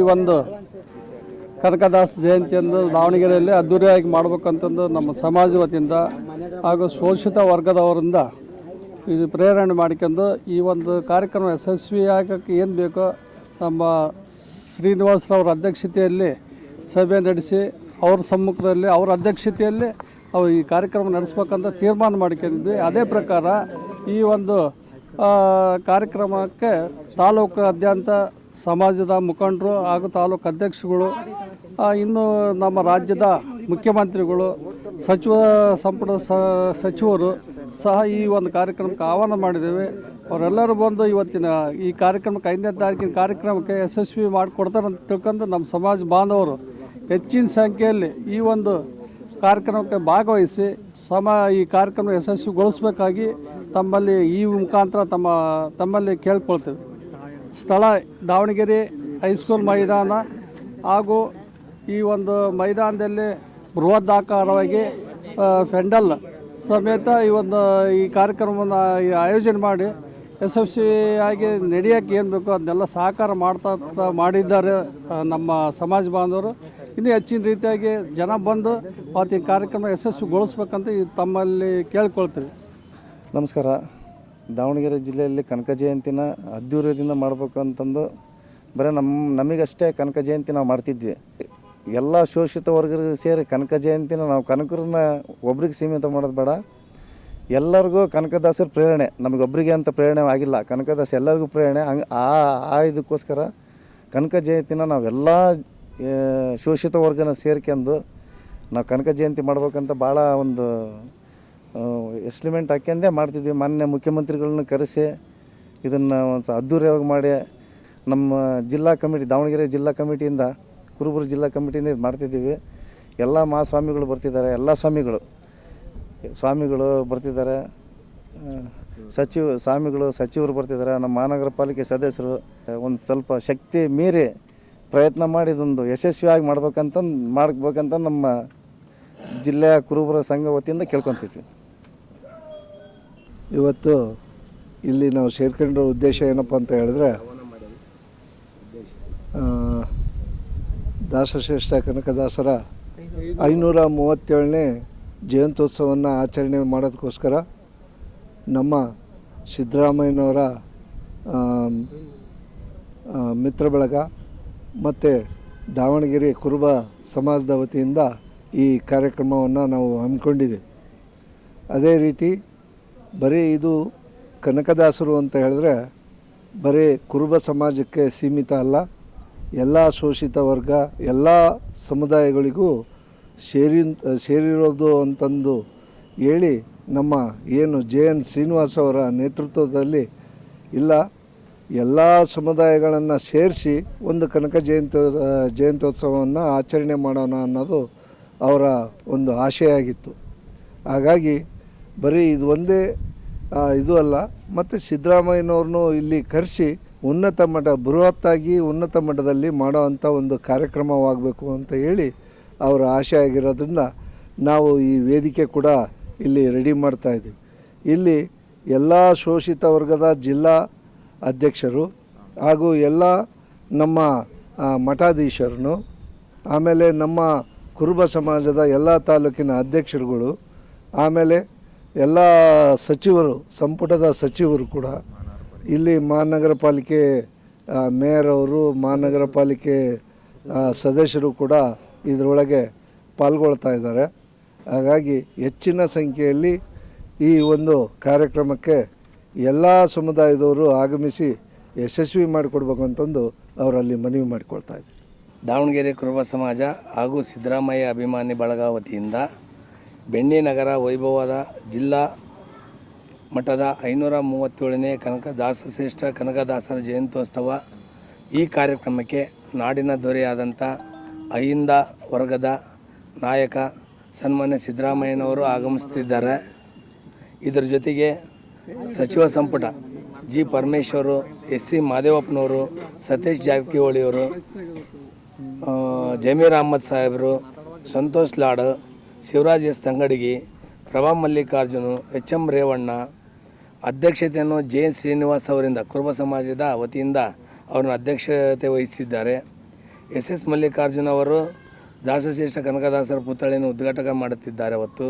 ಈ ಒಂದು ಕನಕದಾಸ ಜಯಂತಿಯನ್ನು ದಾವಣಗೆರೆಯಲ್ಲಿ ಅದ್ದೂರಿಯಾಗಿ ಮಾಡಬೇಕಂತಂದು ನಮ್ಮ ಸಮಾಜ ವತಿಯಿಂದ ಹಾಗೂ ಶೋಷಿತ ವರ್ಗದವರಿಂದ ಇದು ಪ್ರೇರಣೆ ಮಾಡಿಕೊಂಡು ಈ ಒಂದು ಕಾರ್ಯಕ್ರಮ ಯಶಸ್ವಿಯಾಗಕ್ಕೆ ಏನು ಬೇಕೋ ನಮ್ಮ ಶ್ರೀನಿವಾಸರವರ ಅಧ್ಯಕ್ಷತೆಯಲ್ಲಿ ಸಭೆ ನಡೆಸಿ ಅವ್ರ ಸಮ್ಮುಖದಲ್ಲಿ ಅವ್ರ ಅಧ್ಯಕ್ಷತೆಯಲ್ಲಿ ಅವರು ಈ ಕಾರ್ಯಕ್ರಮ ನಡೆಸ್ಬೇಕಂತ ತೀರ್ಮಾನ ಮಾಡ್ಕೊಂಡಿದ್ವಿ. ಅದೇ ಪ್ರಕಾರ ಈ ಒಂದು ಕಾರ್ಯಕ್ರಮಕ್ಕೆ ತಾಲೂಕು ತಾಲೂಕಾದ್ಯಂತ ಸಮಾಜದ ಮುಖಂಡರು ಹಾಗೂ ತಾಲೂಕು ಅಧ್ಯಕ್ಷಗಳು ಇನ್ನು ನಮ್ಮ ರಾಜ್ಯದ ಮುಖ್ಯಮಂತ್ರಿಗಳು, ಸಚಿವ ಸಂಪುಟ ಸಚಿವರು ಸಹ ಈ ಒಂದು ಕಾರ್ಯಕ್ರಮಕ್ಕೆ ಆಹ್ವಾನ ಮಾಡಿದ್ದೇವೆ. ಅವರೆಲ್ಲರೂ ಬಂದು ಇವತ್ತಿನ ಈ ಕಾರ್ಯಕ್ರಮಕ್ಕೆ ಐದನೇ ತಾರೀಕಿನ ಕಾರ್ಯಕ್ರಮಕ್ಕೆ ಯಶಸ್ವಿ ಮಾಡಿಕೊಡ್ತಾರೆ ಅಂತ ತಿಳ್ಕೊಂಡು ನಮ್ಮ ಸಮಾಜ ಬಾಂಧವರು ಹೆಚ್ಚಿನ ಸಂಖ್ಯೆಯಲ್ಲಿ ಈ ಒಂದು ಕಾರ್ಯಕ್ರಮಕ್ಕೆ ಭಾಗವಹಿಸಿ ಸಮ, ಈ ಕಾರ್ಯಕ್ರಮ ಯಶಸ್ವಿಗೊಳಿಸಬೇಕಾಗಿ ತಮ್ಮಲ್ಲಿ ಈ ಮುಖಾಂತರ ತಮ್ಮ, ತಮ್ಮಲ್ಲಿ ಕೇಳ್ಕೊಳ್ತೇವೆ. ಸ್ಥಳ ದಾವಣಗೆರೆ ಹೈಸ್ಕೂಲ್ ಮೈದಾನ ಹಾಗೂ ಈ ಒಂದು ಮೈದಾನದಲ್ಲಿ ಬೃಹದಾಕಾರವಾಗಿ ಫೆಂಡಲ್ ಸಮೇತ ಈ ಒಂದು, ಈ ಕಾರ್ಯಕ್ರಮವನ್ನು ಈ ಆಯೋಜನೆ ಮಾಡಿ ಯಶಸ್ವಿಯಾಗಿ ನಡೆಯೋಕ್ಕೆ ಏನು ಬೇಕೋ ಅದನ್ನೆಲ್ಲ ಸಹಕಾರ ಮಾಡ್ತಾ ಮಾಡಿದ್ದಾರೆ ನಮ್ಮ ಸಮಾಜ ಬಾಂಧವರು. ಇನ್ನೂ ಹೆಚ್ಚಿನ ರೀತಿಯಾಗಿ ಜನ ಬಂದು ಅವತ್ತಿನ ಕಾರ್ಯಕ್ರಮ ಯಶಸ್ವಿಗೊಳಿಸ್ಬೇಕಂತ ಈ ತಮ್ಮಲ್ಲಿ ಕೇಳ್ಕೊಳ್ತೀವಿ. ನಮಸ್ಕಾರ. ದಾವಣಗೆರೆ ಜಿಲ್ಲೆಯಲ್ಲಿ ಕನಕ ಜಯಂತಿನ ಅದ್ಧೂರ್ಯದಿಂದ ಮಾಡಬೇಕು ಅಂತಂದು ಬರೀ ನಮ್ಮ, ನಮಗಷ್ಟೇ ಕನಕ ಜಯಂತಿ ನಾವು ಮಾಡ್ತಿದ್ವಿ. ಎಲ್ಲ ಶೋಷಿತ ವರ್ಗರಿಗೆ ಸೇರಿ ಕನಕ ಜಯಂತಿನ ನಾವು ಕನಕರನ್ನ ಒಬ್ರಿಗೆ ಸೀಮಿತ ಮಾಡೋದು ಬೇಡ. ಎಲ್ಲರಿಗೂ ಕನಕದಾಸರ ಪ್ರೇರಣೆ. ನಮಗೊಬ್ಬರಿಗೆ ಅಂತ ಪ್ರೇರಣೆ ಆಗಿಲ್ಲ. ಕನಕದಾಸ ಎಲ್ಲರಿಗೂ ಪ್ರೇರಣೆ. ಹಂಗೆ ಆ ಆ ಇದಕ್ಕೋಸ್ಕರ ಕನಕ ಜಯಂತಿನ ನಾವೆಲ್ಲ ಶೋಷಿತ ವರ್ಗನ ಸೇರ್ಕೊಂಡು ನಾವು ಕನಕ ಜಯಂತಿ ಮಾಡ್ಬೇಕಂತ ಭಾಳ ಒಂದು ಎಸ್ಟಿಮೇಟ್ ಹಾಕ್ಯಂದೇ ಮಾಡ್ತಿದ್ವಿ. ಮಾನ್ಯ ಮುಖ್ಯಮಂತ್ರಿಗಳನ್ನ ಕರೆಸಿ ಇದನ್ನು ಒಂದು ಅದ್ಧೂರಿಯಾಗಿ ಮಾಡಿ ನಮ್ಮ ಜಿಲ್ಲಾ ಕಮಿಟಿ, ದಾವಣಗೆರೆ ಜಿಲ್ಲಾ ಕಮಿಟಿಯಿಂದ, ಕುರುಬುರು ಜಿಲ್ಲಾ ಕಮಿಟಿಯಿಂದ ಇದು ಮಾಡ್ತಿದ್ದೀವಿ. ಎಲ್ಲ ಮಹಾಸ್ವಾಮಿಗಳು ಬರ್ತಿದ್ದಾರೆ. ಎಲ್ಲ ಸ್ವಾಮಿಗಳು ಸ್ವಾಮಿಗಳು ಬರ್ತಿದ್ದಾರೆ. ಸಚಿವ, ಸ್ವಾಮಿಗಳು, ಸಚಿವರು ಬರ್ತಿದ್ದಾರೆ. ನಮ್ಮ ಮಹಾನಗರ ಪಾಲಿಕೆ ಸದಸ್ಯರು, ಒಂದು ಸ್ವಲ್ಪ ಶಕ್ತಿ ಮೀರಿ ಪ್ರಯತ್ನ ಮಾಡಿ ಇದೊಂದು ಯಶಸ್ವಿಯಾಗಿ ಮಾಡ್ಬೇಕಂತ ಮಾಡ್ಬೇಕಂತ ನಮ್ಮ ಜಿಲ್ಲೆಯ ಕುರುಬರ ಸಂಘ ವತಿಯಿಂದ ಕೇಳ್ಕೊತಿದ್ವಿ. ಇವತ್ತು ಇಲ್ಲಿ ನಾವು ಸೇರ್ಕೊಂಡಿರೋ ಉದ್ದೇಶ ಏನಪ್ಪ ಅಂತ ಹೇಳಿದ್ರೆ ದಾಸಶ್ರೇಷ್ಠ ಕನಕದಾಸರ ಐನೂರ ಮೂವತ್ತೇಳನೇ ಜಯಂತ್ಯೋತ್ಸವವನ್ನು ಆಚರಣೆ ಮಾಡೋದಕ್ಕೋಸ್ಕರ ನಮ್ಮ ಸಿದ್ದರಾಮಯ್ಯನವರ ಮಿತ್ರ ಬಳಗ ಮತ್ತು ದಾವಣಗೆರೆ ಕುರುಬ ಸಮಾಜದ ವತಿಯಿಂದ ಈ ಕಾರ್ಯಕ್ರಮವನ್ನು ನಾವು ಹಮ್ಮಿಕೊಂಡಿದ್ದೀವಿ ಅದೇ ರೀತಿ ಬರೀ ಇದು ಕನಕದಾಸರು ಅಂತ ಹೇಳಿದ್ರೆ ಬರೀ ಕುರುಬ ಸಮಾಜಕ್ಕೆ ಸೀಮಿತ ಅಲ್ಲ. ಎಲ್ಲ ಶೋಷಿತ ವರ್ಗ, ಎಲ್ಲ ಸಮುದಾಯಗಳಿಗೂ ಸೇರಿ, ಸೇರಿರೋದು ಅಂತಂದು ಹೇಳಿ ನಮ್ಮ ಏನು ಜೆ ಎನ್ ಶ್ರೀನಿವಾಸ್ ಅವರ ನೇತೃತ್ವದಲ್ಲಿ ಇಲ್ಲ. ಎಲ್ಲ ಸಮುದಾಯಗಳನ್ನು ಸೇರಿಸಿ ಒಂದು ಕನಕ ಜಯಂತಿ ಜಯಂತ್ಯೋತ್ಸವವನ್ನು ಆಚರಣೆ ಮಾಡೋಣ ಅನ್ನೋದು ಅವರ ಒಂದು ಆಶಯ ಆಗಿತ್ತು ಹಾಗಾಗಿ ಬರೀ ಇದು ಒಂದೇ ಇದು ಅಲ್ಲ, ಮತ್ತು ಸಿದ್ದರಾಮಯ್ಯನವ್ರನ್ನೂ ಇಲ್ಲಿ ಕರೆಸಿ ಉನ್ನತ ಮಟ್ಟ, ಬೃಹತ್ತಾಗಿ ಉನ್ನತ ಮಟ್ಟದಲ್ಲಿ ಮಾಡೋ ಅಂಥ ಒಂದು ಕಾರ್ಯಕ್ರಮವಾಗಬೇಕು ಅಂತ ಹೇಳಿ ಅವರ ಆಶೆ ಆಗಿರೋದ್ರಿಂದ ನಾವು ಈ ವೇದಿಕೆ ಕೂಡ ಇಲ್ಲಿ ರೆಡಿ ಮಾಡ್ತಾ ಇದ್ದೀವಿ. ಇಲ್ಲಿ ಎಲ್ಲ ಶೋಷಿತ ವರ್ಗದ ಜಿಲ್ಲಾ ಅಧ್ಯಕ್ಷರು ಹಾಗೂ ಎಲ್ಲ ನಮ್ಮ ಮಠಾಧೀಶರನ್ನು, ಆಮೇಲೆ ನಮ್ಮ ಕುರುಬ ಸಮಾಜದ ಎಲ್ಲ ತಾಲೂಕಿನ ಅಧ್ಯಕ್ಷರುಗಳು, ಆಮೇಲೆ ಎಲ್ಲ ಸಚಿವರು, ಸಂಪುಟದ ಸಚಿವರು ಕೂಡ ಇಲ್ಲಿ ಮಹಾನಗರ ಪಾಲಿಕೆ ಮೇಯರ್ ಅವರು ಮಹಾನಗರ ಪಾಲಿಕೆ ಸದಸ್ಯರು ಕೂಡ ಇದರೊಳಗೆ ಪಾಲ್ಗೊಳ್ತಾ ಇದ್ದಾರೆ. ಹಾಗಾಗಿ ಹೆಚ್ಚಿನ ಸಂಖ್ಯೆಯಲ್ಲಿ ಈ ಒಂದು ಕಾರ್ಯಕ್ರಮಕ್ಕೆ ಎಲ್ಲ ಸಮುದಾಯದವರು ಆಗಮಿಸಿ ಯಶಸ್ವಿ ಮಾಡಿಕೊಡ್ಬೇಕು ಅಂತಂದು ಅವರಲ್ಲಿ ಮನವಿ ಮಾಡಿಕೊಳ್ತಾ ಇದ್ದಾರೆ. ದಾವಣಗೆರೆ ಕುರುಬ ಸಮಾಜ ಹಾಗೂ ಸಿದ್ದರಾಮಯ್ಯ ಅಭಿಮಾನಿ ಬಳಗ ವತಿಯಿಂದ ಬೆಣ್ಣಿ ನಗರ ವೈಭವದ ಜಿಲ್ಲಾ ಮಠದ ಐನೂರ ಮೂವತ್ತೇಳನೇ ಕನಕದಾಸ ಶ್ರೇಷ್ಠ ಕನಕದಾಸರ ಜಯಂತ್ಯೋತ್ಸವ ಈ ಕಾರ್ಯಕ್ರಮಕ್ಕೆ ನಾಡಿನ ದೊರೆಯಾದಂಥ ಅಹಿಂದ ವರ್ಗದ ನಾಯಕ ಸನ್ಮಾನ್ಯ ಸಿದ್ದರಾಮಯ್ಯನವರು ಆಗಮಿಸುತ್ತಿದ್ದಾರೆ. ಇದರ ಜೊತೆಗೆ ಸಚಿವ ಸಂಪುಟ ಜಿ ಪರಮೇಶ್ವರು, ಎಸ್ ಸಿ ಮಾದೇವಪ್ಪನವರು, ಸತೀಶ್ ಜಾರಕಿಹೊಳಿಯವರು ಜಮೀರ್ ಅಹಮದ್ ಸಾಹೇಬರು, Santosh Lad Shivaraj S Tangadagi Prabha Mallikarjun H M Revanna, ಅಧ್ಯಕ್ಷತೆಯನ್ನು ಜೆ ಎನ್ ಶ್ರೀನಿವಾಸ್ ಅವರಿಂದ, ಕುರುಬ ಸಮಾಜದ ವತಿಯಿಂದ ಅವರನ್ನು ಅಧ್ಯಕ್ಷತೆ ವಹಿಸಿದ್ದಾರೆ. ಎಸ್ ಎಸ್ ಮಲ್ಲಿಕಾರ್ಜುನ ಅವರು ದಾಸಶೇಷ ಕನಕದಾಸರ ಪುತ್ಥಳಿಯನ್ನು ಉದ್ಘಾಟಕ ಮಾಡುತ್ತಿದ್ದಾರೆ ಅವತ್ತು.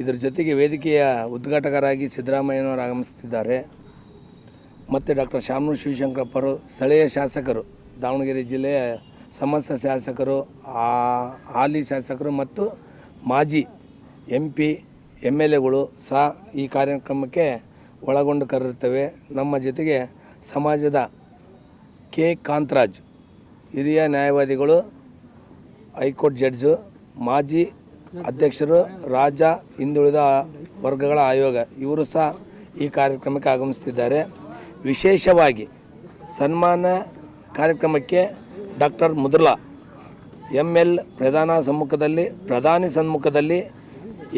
ಇದರ ಜೊತೆಗೆ ವೇದಿಕೆಯ ಉದ್ಘಾಟಕರಾಗಿ ಸಿದ್ದರಾಮಯ್ಯನವರು ಆಗಮಿಸುತ್ತಿದ್ದಾರೆ. ಮತ್ತು ಡಾಕ್ಟರ್ ಶಾಮನು ಶಿವಶಂಕರಪ್ಪರು, ಸ್ಥಳೀಯ ಶಾಸಕರು, ದಾವಣಗೆರೆ ಜಿಲ್ಲೆಯ ಸಮಸ್ತ ಶಾಸಕರು ಹಾಲಿ ಶಾಸಕರು ಮತ್ತು ಮಾಜಿ ಎಂ ಪಿ ಎಂ ಎಲ್ ಎಗಳು ಸಹ ಈ ಕಾರ್ಯಕ್ರಮಕ್ಕೆ ಒಳಗೊಂಡು ಕರೆದಿರ್ತವೆ. ನಮ್ಮ ಜೊತೆಗೆ ಸಮಾಜದ ಕೆ ಕಾಂತರಾಜ್, ಹಿರಿಯ ನ್ಯಾಯವಾದಿಗಳು, ಹೈಕೋರ್ಟ್ ಜಡ್ಜು, ಮಾಜಿ ಅಧ್ಯಕ್ಷರು, ರಾಜ ಹಿಂದುಳಿದ ವರ್ಗಗಳ ಆಯೋಗ ಇವರು ಸಹ ಈ ಕಾರ್ಯಕ್ರಮಕ್ಕೆ ಆಗಮಿಸುತ್ತಿದ್ದಾರೆ. ವಿಶೇಷವಾಗಿ ಸನ್ಮಾನ ಕಾರ್ಯಕ್ರಮಕ್ಕೆ ಡಾಕ್ಟರ್ ಮುದ್ರಲಾ ಎಂ ಎಲ್ ಪ್ರಧಾನ ಸಮ್ಮುಖದಲ್ಲಿ, ಪ್ರಧಾನಿ ಸಮ್ಮುಖದಲ್ಲಿ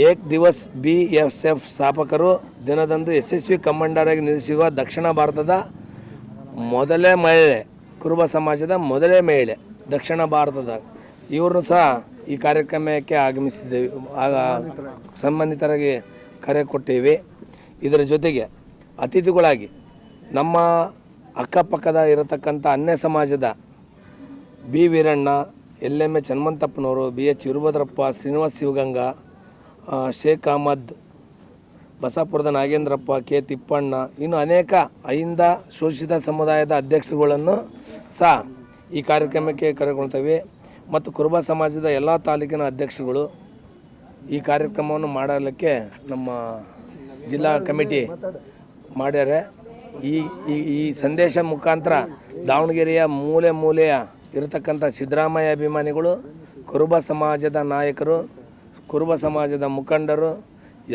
ಏಕ್ ದಿವಸ್ ಬಿ ಎಸ್ ಎಫ್ ಸ್ಥಾಪಕರು ದಿನದಂದು ಯಶಸ್ವಿ ಕಮಾಂಡರ್ ಆಗಿ ನಿಲ್ಲಿಸಿರುವ ದಕ್ಷಿಣ ಭಾರತದ ಮೊದಲೇ ಮಹಿಳೆ, ಕುರುಬ ಸಮಾಜದ ಮೊದಲೇ ಮಹಿಳೆ ದಕ್ಷಿಣ ಭಾರತದ. ಇವರು ಸಹ ಈ ಕಾರ್ಯಕ್ರಮಕ್ಕೆ ಆಗಮಿಸಿದ್ದೇವೆ ಆಗ ಸಂಬಂಧಿತರಾಗಿ ಕರೆ ಕೊಟ್ಟೇವೆ. ಇದರ ಜೊತೆಗೆ ಅತಿಥಿಗಳಾಗಿ ನಮ್ಮ ಅಕ್ಕಪಕ್ಕದ ಇರತಕ್ಕಂಥ ಅನ್ಯ ಸಮಾಜದ B Veeranna L M H ಹನುಮಂತಪ್ಪನವರು B H Veerabhadrappa, Srinivas Shivaganga Sheikh Ahmed, ಬಸಾಪುರದ ನಾಗೇಂದ್ರಪ್ಪ, ಕೆ ತಿಪ್ಪಣ್ಣ, ಇನ್ನು ಅನೇಕ ಅಹಿಂದ ಶೋಷಿತ ಸಮುದಾಯದ ಅಧ್ಯಕ್ಷರುಗಳನ್ನು ಸಹ ಈ ಕಾರ್ಯಕ್ರಮಕ್ಕೆ ಕರೆಕೊಳ್ತೇವೆ ಮತ್ತು ಕುರುಬ ಸಮಾಜದ ಎಲ್ಲ ತಾಲೂಕಿನ ಅಧ್ಯಕ್ಷರುಗಳು ಈ ಕಾರ್ಯಕ್ರಮವನ್ನು ಮಾಡಲಿಕ್ಕೆ ನಮ್ಮ ಜಿಲ್ಲಾ ಕಮಿಟಿ ಮಾಡ್ಯಾರೆ. ಈ ಈ ಸಂದೇಶ ಮುಖಾಂತರ ದಾವಣಗೆರೆಯ ಮೂಲೆ ಮೂಲೆಯ ಇರತಕ್ಕಂಥ ಸಿದ್ದರಾಮಯ್ಯ ಅಭಿಮಾನಿಗಳು, ಕುರುಬ ಸಮಾಜದ ನಾಯಕರು, ಕುರುಬ ಸಮಾಜದ ಮುಖಂಡರು,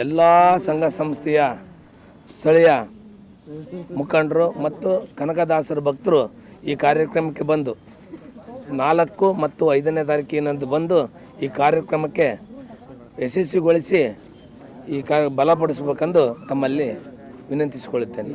ಎಲ್ಲ ಸಂಘ ಸಂಸ್ಥೆಯ ಸ್ಥಳೀಯ ಮುಖಂಡರು ಮತ್ತು ಕನಕದಾಸರ ಭಕ್ತರು ಈ ಕಾರ್ಯಕ್ರಮಕ್ಕೆ ಬಂದು, ನಾಲ್ಕು ಮತ್ತು ಐದನೇ ತಾರೀಕಿನಂದು ಬಂದು ಈ ಕಾರ್ಯಕ್ರಮಕ್ಕೆ ಯಶಸ್ವಿಗೊಳಿಸಿ ಈ ಕಾ, ಬಲಪಡಿಸಬೇಕೆಂದು ತಮ್ಮಲ್ಲಿ ವಿನಂತಿಸಿಕೊಳ್ಳುತ್ತೇನೆ.